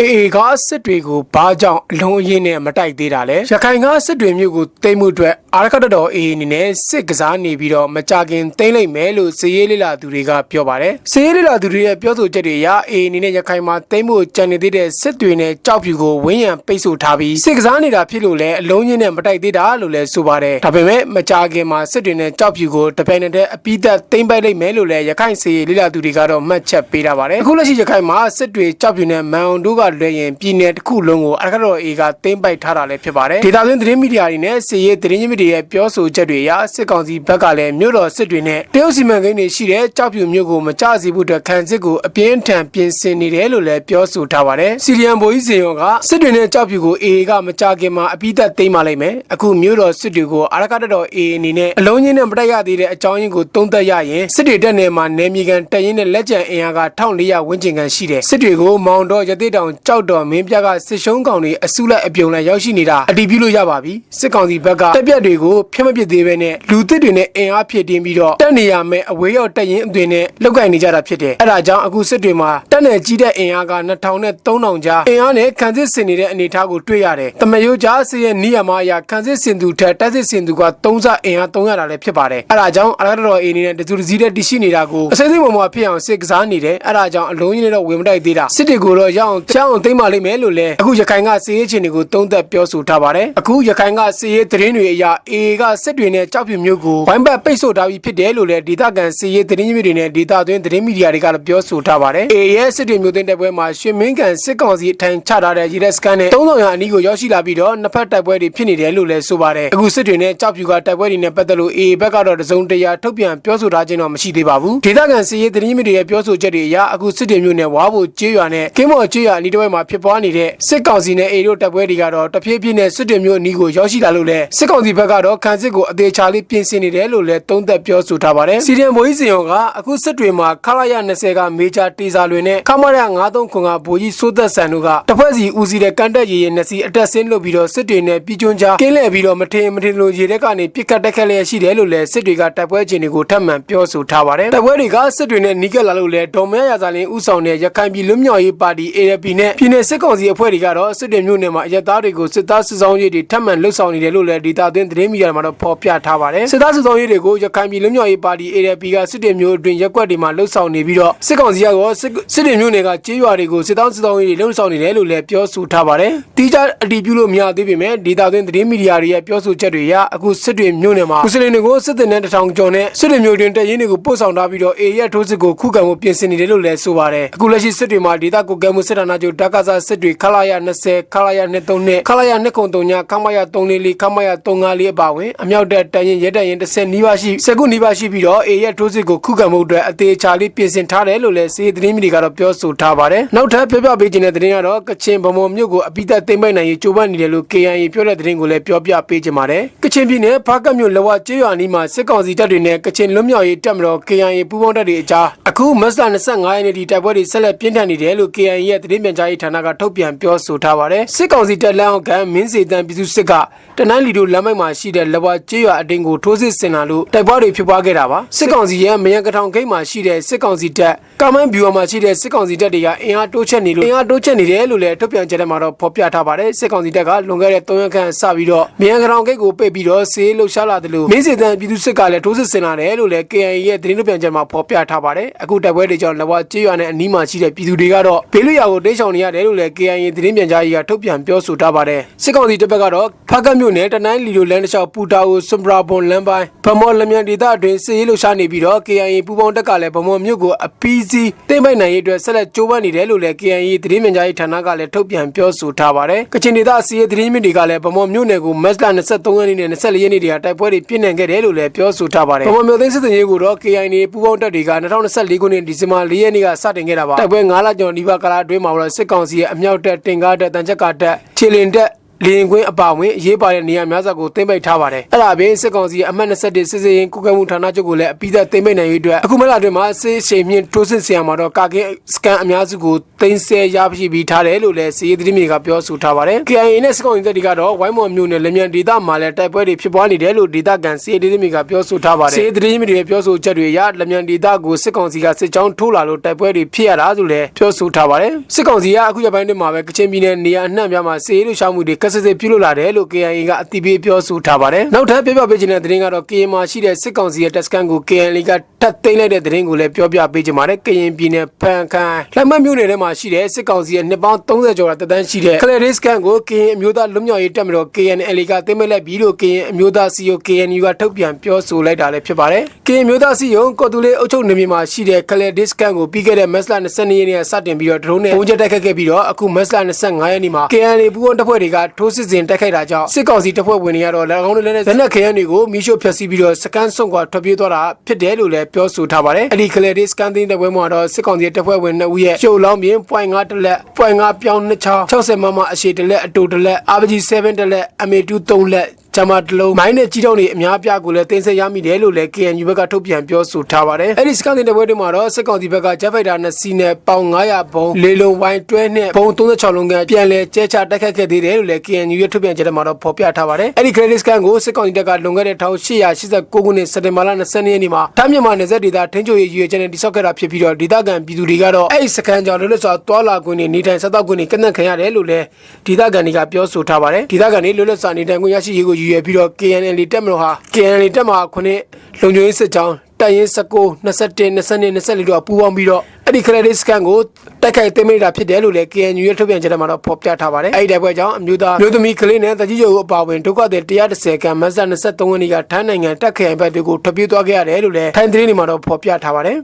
အေအေကစစ်တွေကိုဘာကြောင့်အလုံးအင်းနဲ့မတိုက်သေးတာလဲရခိုင်ကစစ်တွေမျိုးကိုတိမ့်မှုအတွက်အာရခတ်တော်အေအေအနေနဲ့စစ်ကစားနေပြီးတော့မကြခင်တိမ့်လိုက်မယ်လို့စည်ရေးလေးလာသူတွေကပြောပါတယ်စည်ရေးလေးလာသူတွေရဲ့ပြောဆိုချက်တွေအရအေအေအနေနဲ့ရခိုင်မှာတိမ့်မှုကြံနေသေးတဲ့စစ်တွေနဲ့ကြောက်ဖြူကိုဝင်းရံပိတ်ဆို့ထားပြီးစစ်ကစားနေတာဖြစ်လို့လဲအလုံးအင်းနဲ့မတိုက်သေးတာလို့လဲဆိုပါတယ်ဒါပေမဲ့မကြခင်မှာစစ်တွေနဲ့ကြောက်ဖြူကိုတပြိုင်နက်တည်းအပိသက်တိမ့်ပိုက်လိုက်မယ်လို့လဲရခိုင်စည်ရေးလေးလာသူတွေကတော့မှတ်ချက်ပေးတာပါတယ်အခုလက်ရှိရခိုင်မှာစစ်တွေကြောက်ဖြူနဲ့မန်အောင်တို့ကလွှဲရင်ပြည်နယ်တစ်ခုလုံးကိုအရခတော်အေကသိမ်းပိုက်ထားတာလည်းဖြစ်ပါတယ်ဒေတာသွင်းသတင်းမီဒီယာတွေနဲ့စစ်ရေးသတင်းမီဒီယာရဲ့ပြောဆိုချက်တွေအရစစ်ကောင်စီဘက်ကလည်းမြို့တော်စစ်တွေနဲ့တရုတ်စီမံကိန်းတွေရှိတဲ့ကြောက်ဖြူမြို့ကိုမကြစီဖို့အတွက်ခံစစ်ကိုအပြင်းထန်ပြင်ဆင်နေတယ်လို့လည်းပြောဆိုထားပါတယ်စီရီယန်ဘိုကြီးစေရောကစစ်တွေနဲ့ကြောက်ဖြူကိုအေကမကြခင်မှာအပိသက်သိမ်းပါလိမ့်မယ်အခုမြို့တော်စစ်တွေကိုအရခတော်အေအနေနဲ့အလုံးချင်းနဲ့မတိုက်ရသေးတဲ့အကြောင်းရင်းကိုသုံးသပ်ရရင်စစ်တွေတက်နယ်မှာနယ်မြေကန်တက်ရင်နဲ့လက်ကျန်အင်အားက1400ဝန်းကျင်ကန်ရှိတယ်စစ်တွေကိုမောင်တော်ရသေးတောင်ကြောက်တော်မင်းပြကစစ်ရှုံးကောင်တွေအစုလိုက်အပြုံလိုက်ရောက်ရှိနေတာအတီးပြုလို့ရပါပြီစစ်ကောင်စီဘက်ကတက်ပြက်တွေကိုဖျက်မပစ်သေးပဲနဲ့လူသစ်တွေနဲ့အင်အားဖြစ်တင်းပြီးတော့တက်နေရမယ်အဝေးရောက်တက်ရင်အသွင်နဲ့လောက်ကင်နေကြတာဖြစ်တယ်အဲ့ဒါကြောင့်အခုစစ်တွေမှာတက်နယ်ကြီးတဲ့အင်အားက2000နဲ့3000ကြားအင်အားနဲ့ခံစစ်ဆင်နေတဲ့အနေအထားကိုတွေ့ရတယ်တမယိုးကြားစစ်ရဲ့နီးရမအရာခံစစ်ဆင်သူထက်တက်စစ်ဆင်သူက3ဆအင်အား300တာလည်းဖြစ်ပါတယ်အဲ့ဒါကြောင့်အရကတော်အင်းနဲ့တစုတစည်းတဲ့တရှိနေတာကိုအစိမ့်စိမ့်ပေါ်မှာဖြစ်အောင်စစ်ကစားနေတယ်အဲ့ဒါကြောင့်အလုံးကြီးနဲ့တော့ဝင်မတိုက်သေးတာစစ်တွေကိုတော့ရအောင်ချောင်းသိမ့်ပါလိမ့်မယ်လို့လည်းအခုရခိုင်ကစီးရေးချင်းတွေကိုတုံးသက်ပြောဆိုထားပါတယ်အခုရခိုင်ကစီးရေးသတင်းတွေအရအေကစစ်တွေနဲ့ကြောက်ဖြူမျိုးကိုဝိုင်းဘက်ပိတ်ဆို့ထားပြီးဖြစ်တယ်လို့လည်းဒေသခံစီးရေးသတင်းမျိုးတွေနဲ့ဒေသတွင်းသတင်းမီဒီယာတွေကလည်းပြောဆိုထားပါတယ်အေရဲ့စစ်တွေမျိုးသိန်းတိုက်ပွဲမှာရွှေမင်းကန်စစ်ကောင်စီအထိုင်ချထားတဲ့ရေလက်စကန်နဲ့3000ရာအနီးကိုရောက်ရှိလာပြီးတော့နှစ်ဖက်တိုက်ပွဲတွေဖြစ်နေတယ်လို့လည်းဆိုပါတယ်အခုစစ်တွေနဲ့ကြောက်ဖြူကတိုက်ပွဲတွေနဲ့ပတ်သက်လို့အေဘက်ကတော့တစုံတရာထုတ်ပြန်ပြောဆိုထားခြင်းတော့မရှိသေးပါဘူးဒေသခံစီးရေးသတင်းမျိုးတွေရဲ့ပြောဆိုချက်တွေအရအခုစစ်တွေမျိုးနဲ့ဝါဖို့ကျေးရွာနဲ့ကင်းမော်ကျေးရွာအနီးတစ်ဝိုက်မှာဖြစ်ပွားနေတဲ့စစ်ကောင်စီနဲ့အေတို့တပ်ပွဲတွေကတော့တဖြည်းဖြည်းနဲ့စစ်တွေမျိုးအနီးကိုရောက်ရှိလာလို့လဲစစ်ကောင်စီဘက်ကတော့ခံစစ်ကိုအသေးချာလေးပြင်ဆင်နေတယ်လို့လည်းသုံးသပ်ပြောဆိုထားပါတယ်စီရီယံဘိုးကြီးစင်ရောကအခုစစ်တွေမှာခလာရ20ကမေဂျာတေဇာလွင်နဲ့ခမရ93ခွန်ကဘိုးကြီးစိုးသက်ဆန်တို့ကတစ်ဖွဲ့စီဦးစီးတဲ့ကန်တက်ရည်ရဲ့နှစ်စီအတက်ဆင်းလုပ်ပြီးတော့စစ်တွေနဲ့ပြည်ကျွန်းကြားကင်းလှည့်ပြီးတော့မထင်မထင်လိုရေတဲ့ကနေပြစ်ခတ်တက်ခတ်လျက်ရှိတယ်လို့လည်းစစ်တွေကတပ်ပွဲချင်းတွေကိုထပ်မံပြောဆိုထားပါတယ်တပ်ပွဲတွေကစစ်တွေနဲ့နီးကပ်လာလို့လည်းဒေါ်မဲရစာလင်းဦးဆောင်တဲ့ရခိုင်ပြည်လွတ်မြောက်ရေးပါတီ AFP နဲ့ပြည်내စစ်ကောင်စီအဖွဲ့တွေကတော့စစ်တွေမျိုးနယ်မှာအရက်သားတွေကိုစစ်သားစစ်ဆောင်ရေးတွေထပ်မံလှုပ်ဆောင်နေတယ်လို့လည်းဒေတာသွင်းသတင်းမီဒီယာမှာတော့ဖော်ပြထားပါတယ်စစ်သားစစ်ဆောင်ရေးတွေကိုရခိုင်ပြည်လွတ်မြောက်ရေးပါတီ AFP ကစစ်တွေမျိုးအတွင်းရက်ွက်တွေမှာလှုပ်ဆောင်နေပြီးတော့စစ်ကောင်စီကတော့စစ်တွေမျိုးနယ်ကကြေးရွာတွေကိုစစ်သားစစ်ဆောင်ရေးတွေလှုပ်ဆောင်နေတယ်လို့လည်းပြောဆိုထားပါတယ်တီးခြားအတီးပြုလို့မရသေးပေမဲ့ဒေတာသွင်းသတင်းမီဒီယာတွေရဲ့ပြောဆိုချက်တွေအရအခုစစ်တွေမျိုးနယ်မှာမွတ်စလင်တွေကိုစစ်တပ်နဲ့တထောင်ကျော်နဲ့စစ်တွေမျိုးတွင်တရင်တွေကိုပို့ဆောင်ထားပြီးတော့ A ရဲ့ထိုးစစ်ကိုခုခံမှုပြင်ဆင်နေတယ်လို့လည်းဆိုပါတယ်အခုလက်ရှိစစ်တွေမှာဒေတာကိုကဲမှုစစ်ဌာနချုပ်ဓာတ်ကစားစစ်တွေခလာရ20ခလာရ23နဲ့ခလာရ203ညခမရ344ခမရ354အပါဝင်အမြောက်တဲ့တရင်ရဲတရင်10နီးပါးရှိစကုနီးပါးရှိပြီးတော့ A ရဲ့ထိုးစစ်ကိုခုခံမှုအတွက်အသေးချာလေးပြင်ဆင်ထားတယ်လို့လည်းစီးသတင်းမီဒီကတော့ပြောဆိုထားပါတယ်နောက်ထပ်ပြောပြပေးခြင်းတဲ့သတင်းကတော့ကချင်ဗမော်မြို့ကိုအပိသက်သိမ့်ပိုက်နိုင်ရေးကြိုးပမ်းနေတယ်လို့ KIA ပြောတဲ့သတင်းကိုလည်းပြောပြပေးခြင်းပါတယ်ကချင်ပြည်နယ်ဖားကတ်မြို့လဝကျေးရွာနီးမှာစစ်ကောင်စီတပ်တွေနဲ့ကချင်လွတ်မြောက်ရေးတပ်မတော် KIA ပူးပေါင်းတပ်တွေအကြားအခုမတ်လ25ရက်နေ့ဒီတိုက်ပွဲတွေဆက်လက်ပြင်းထန်နေတယ်လို့ KIA ရဲ့သတင်းပြန်ကြားရေးဌာနကထုတ်ပြန်ပြောဆိုထားပါတယ်စစ်ကောင်စီတပ်လမ်းအောင်ကမင်းစေတန်ပြည်သူစစ်ကတနန်းလီတို့လမ်းမိုက်မှာရှိတဲ့လဝကျေးရွာအတင်းကိုထိုးစစ်ဆင်လာလို့တိုက်ပွဲတွေဖြစ်ပွားခဲ့တာပါစစ်ကောင်စီရဲ့မယံကထောင်ဂိတ်မှာရှိတဲ့စစ်ကောင်စီတပ်ကာမန်ဘီယိုမှာရှိတဲ့စစ်ကောင်စီတပ်တွေကအင်အားတိုးချက်နေလို့အင်အားတိုးချက်နေတယ်လို့လည်းထုတ်ပြန်ကြတဲ့မှာတော့ဖော်ပြထားပါတယ်စစ်ကောင်စီတပ်ကလွန်ခဲ့တဲ့3ရက်ခန့်စပြီးတော့မယံကထောင်ဂိတ်ကိုပိတ်ပြီးတော့ဆေးလှုပ်ရှားလာတယ်လို့မင်းစေတန်ပြည်သူစစ်ကလည်းထိုးစစ်ဆင်လာတယ်လို့လည်း KIA ရဲ့သတင်းထုတ်ပြန်ချက်မှာဖော်ပြထားပါတယ်အခုတိုက်ပွဲတွေကြောင့်လဝကျေးရွာနဲ့အနီးမှာရှိတဲ့ပြည်သူတွေကတော့ဘေးလွတ်ရာကိုတိတ်ဆောင်နေရတယ်လို့လည်း KIA သတင်းပြန်ကြားရေးကထုတ်ပြန်ပြောဆိုထားပါတယ်စစ်ကောင်စီတပ်ဘက်ကတော့ဖကတ်မြို့နယ်တနိုင်းလီလိုလန်းတစ်လျှောက်ပူတာကိုစွန်ပရာဘွန်လမ်းပိုင်းဗမော်လမြန်ဒေသအတွင်းစစ်ရေးလှုပ်ရှားနေပြီးတော့ KIA ပူပေါင်းတပ်ကလည်းဗမော်မြို့ကိုအပီးစီးတိမ့်ပိုက်နိုင်ရေးအတွက်ဆက်လက်ကြိုးပမ်းနေတယ်လို့လည်း KIA သတင်းပြန်ကြားရေးဌာနကလည်းထုတ်ပြန်ပြောဆိုထားပါတယ်ကချင်ဒေသစီးရေးသတင်းမြစ်တွေကလည်းဗမော်မြို့နယ်ကိုမတ်လ23ရက်နေ့နဲ့24ရက်နေ့တွေကတိုက်ပွဲတွေပြင်းထန်ခဲ့တယ်လို့လည်းပြောဆိုထားပါတယ်ဗမော်မြို့သိမ်းစစ်တင်ရေးကိုတော့ KIA ပူပေါင်းတပ်တွေက2024ခုနှစ်ဒီဇင်ဘာ4ရက်နေ့ကစတင်ခဲ့တာပါတိုက်ပွဲ9လကျော်နီးပါးကာလအတွင်းမှာတော့စစ်ကောင်စီရဲ့အမြောက်တပ်တင်ကားတပ်တန်ချက်ကတပ်ခြေလင်တပ် လင်းကွင်းအပါအဝင်အရေးပါတဲ့နေရာများစွာကိုသိမ်းပိုက်ထားပါတယ်အဲ့ဒါအပြင်စစ်ကောင်စီအမှတ်21စစ်စေးရင်ကုကဲမှုဌာနချုပ်ကိုလည်းအပိသက်သိမ်းပိုက်နိုင်ရေးအတွက်အခုမလအတွင်းမှာစစ်ချိန်မြင့်ထိုးစစ်ဆင်ရမှာတော့ကာကင်းစကန်အများစုကိုသိမ်းဆဲရရှိပြီးထားတယ်လို့လည်းစီရေးသတင်းတွေကပြောဆိုထားပါတယ် KIA နဲ့စစ်ကောင်စီတပ်တွေကတော့ဝိုင်းမော်မျိုးနဲ့လက်မြန်ဒေသမှာလည်းတိုက်ပွဲတွေဖြစ်ပွားနေတယ်လို့ဒေသခံစီရေးသတင်းတွေကပြောဆိုထားပါတယ်စီရေးသတင်းတွေပြောဆိုချက်တွေအရလက်မြန်ဒေသကိုစစ်ကောင်စီကစစ်ကြောင်းထိုးလာလို့တိုက်ပွဲတွေဖြစ်ရတာဆိုလည်းပြောဆိုထားပါတယ်စစ်ကောင်စီကအခုရက်ပိုင်းတွေမှာပဲကချင်ပြည်နယ်နေရာအနှံ့များမှာစီရေးလှုပ်ရှားမှုတွေကက်ဆစ်စစ်ပြုလုပ်လာတယ်လို့ KIA ကအတိပေးပြောဆိုထားပါတယ်နောက်ထပ်ပြပြပေးခြင်းတဲ့သတင်းကတော့ KIA မှာရှိတဲ့စစ်ကောင်စီရဲ့တပ်စခန်းကို KIA ကထပ်သိမ်းလိုက်တဲ့သတင်းကိုလည်းပြောပြပေးခြင်းပါတယ်ကရင်ပြည်နယ်ဖန်ခမ်းလက်မမြို့နယ်ထဲမှာရှိတဲ့စစ်ကောင်စီရဲ့နှစ်ပေါင်း30ကျော်တာတက်တန်းရှိတဲ့ကလရစ်စကန်ကိုကရင်အမျိုးသားလွတ်မြောက်ရေးတပ်မတော် KNL ကသိမ်းမဲ့လိုက်ပြီးလို့ကရင်အမျိုးသားစီယို KNU ကထုတ်ပြန်ပြောဆိုလိုက်တာလည်းဖြစ်ပါတယ်ကရင်အမျိုးသားစီယိုကော်တူလေးအုပ်ချုပ်နေမြေမှာရှိတဲ့ကလရစ်စကန်ကိုပြီးခဲ့တဲ့မတ်လ22ရက်နေ့ကစတင်ပြီးတော့ဒရုန်းနဲ့ပုံကျတက်ခတ်ခဲ့ပြီးတော့အခုမတ်လ25ရက်နေ့မှာ KNL ပူးပေါင်းတပ်ဖွဲ့တွေကထိုးစစ်ဆင်တိုက်ခိုက်တာကြောင့်စစ်ကောင်စီတပ်ဖွဲ့ဝင်တွေကတော့၎င်းတို့လည်းလက်နက်ခဲယမ်းတွေကိုမိရှို့ဖျက်ဆီးပြီးတော့စကန်ဆုံကွာထွက်ပြေးသွားတာဖြစ်တယ်လို့လည်းပြောဆိုထားပါတယ်အဲ့ဒီကလရစ်စကန်တင်းတဲ့ပွဲမှာတော့စစ်ကောင်စီတပ်ဖွဲ့ဝင်2ဦးရဲ့ရှုပ်လောင်းပြင် .5 တလက် .5 ပြောင်း2ချောင်း60မမအရှိတလက်အတူတလက် RPG 7တလက် MA2 3လက် ဂျမတလုံးမိုင်းနဲ့ကြီးတောင်းတွေအများပြားကိုလည်းတင်ဆက်ရမိတယ်လို့လည်း KNU ဘက်ကထုတ်ပြန်ပြောဆိုထားပါတယ်အဲ့ဒီစကန်တင်တဲ့ပွဲတွေမှာတော့စစ်ကောင်စီဘက်ကဂျက်ဖိုက်တာ2စီးနဲ့ပေါင်900ဘုံလေလုံးဝိုင်းတွဲနဲ့ဘုံ36လုံးကပြန်လဲကျဲချတိုက်ခတ်ခဲ့သေးတယ်လို့လည်း KNU ရဲ့ထုတ်ပြန်ချက်ထဲမှာတော့ဖော်ပြထားပါတယ်အဲ့ဒီ credit scan ကိုစစ်ကောင်စီတပ်ကလွန်ခဲ့တဲ့1889ခုနှစ်စက်တင်ဘာလ22ရက်နေ့မှာတားမြန်မာနယ်စပ်ဒေသထင်းချိုရည်ရွေးချက်နဲ့တိစောက်ခဲ့တာဖြစ်ပြီးတော့ဒေသခံပြည်သူတွေကတော့အဲ့ဒီစကန်ကြောင့်လွတ်လပ်စွာတွာလာခွင့်နဲ့နေထိုင်ဆက်သောက်ခွင့်တွေကန့်သတ်ခံရတယ်လို့လည်းဒေသခံတွေကပြောဆိုထားပါတယ်ဒေသခံတွေလွတ်လပ်စွာနေထိုင်ခွင့်ရရှိရေးကိုရည်ရွယ်ပြီးတော့ KNL တက်မလို့ဟာ KNL တက်မှာခုနှစ်လုံခြုံရေးစစ်ကြောင်းတိုင်ရင်19 21 22 24တို့ပူးပေါင်းပြီးတော့အဲ့ဒီ credit scan ကိုတိုက်ခိုက်သိမ်းမိတာဖြစ်တယ်လို့လည်း KNU ရဲ့ထုတ်ပြန်ချက်ထဲမှာတော့ဖော်ပြထားပါတယ်အဲ့ဒီတိုက်ပွဲကြောင့်အမျိုးသားမျိုးသမီးကလေးနဲ့တကြီးကျော်အပါအဝင်ဒုက္ခသည်130ခန့်မတ်လ23ရက်နေ့ကထိုင်းနိုင်ငံတက်ခရိုင်ဘက်တွေကိုထွက်ပြေးသွားခဲ့ရတယ်လို့လည်းထိုင်းသတင်းတွေမှာတော့ဖော်ပြထားပါတယ်